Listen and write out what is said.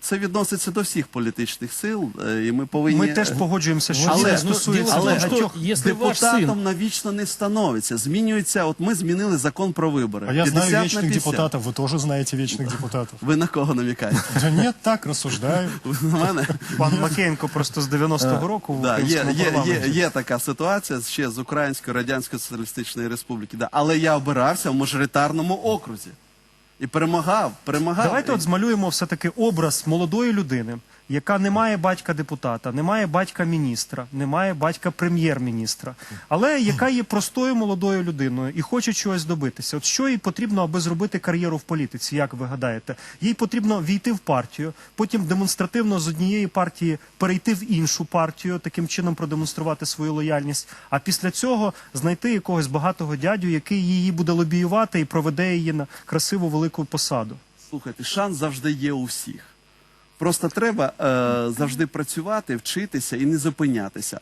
Це відноситься до всіх політичних сил, е, і ми повинні Ми теж погоджуємося, що Але- це стосується але- багатьох. если ваш сын депутатом навічно не становиться. Змінюється. От ми змінили закон про вибори. А я знаю 50 на вечных 50. депутатов, вы тоже знаете вечных депутатов. Ви на кого намікаєте? Да нет, так рассуждаю. Ви на мене? Пан Макеєнко просто з 90-го року в Да, є, українському є, є, парламенті. є така ситуація ще з Української Радянської Соціалістичної Республіки. Да. Але я обирався в мажоритарному окрузі і перемагав. перемагав. Давайте от змалюємо все-таки образ молодої людини, яка не має батька депутата, не має батька міністра, не має батька прем'єр-міністра, але яка є простою молодою людиною і хоче чогось добитися. От що їй потрібно, аби зробити кар'єру в політиці, як ви гадаєте? Їй потрібно війти в партію, потім демонстративно з однієї партії перейти в іншу партію, таким чином продемонструвати свою лояльність. А після цього знайти якогось багатого дядю, який її буде лобіювати і проведе її на красиву велику посаду. Слухайте, шанс завжди є у всіх. Просто треба е, завжди працювати, вчитися і не зупинятися.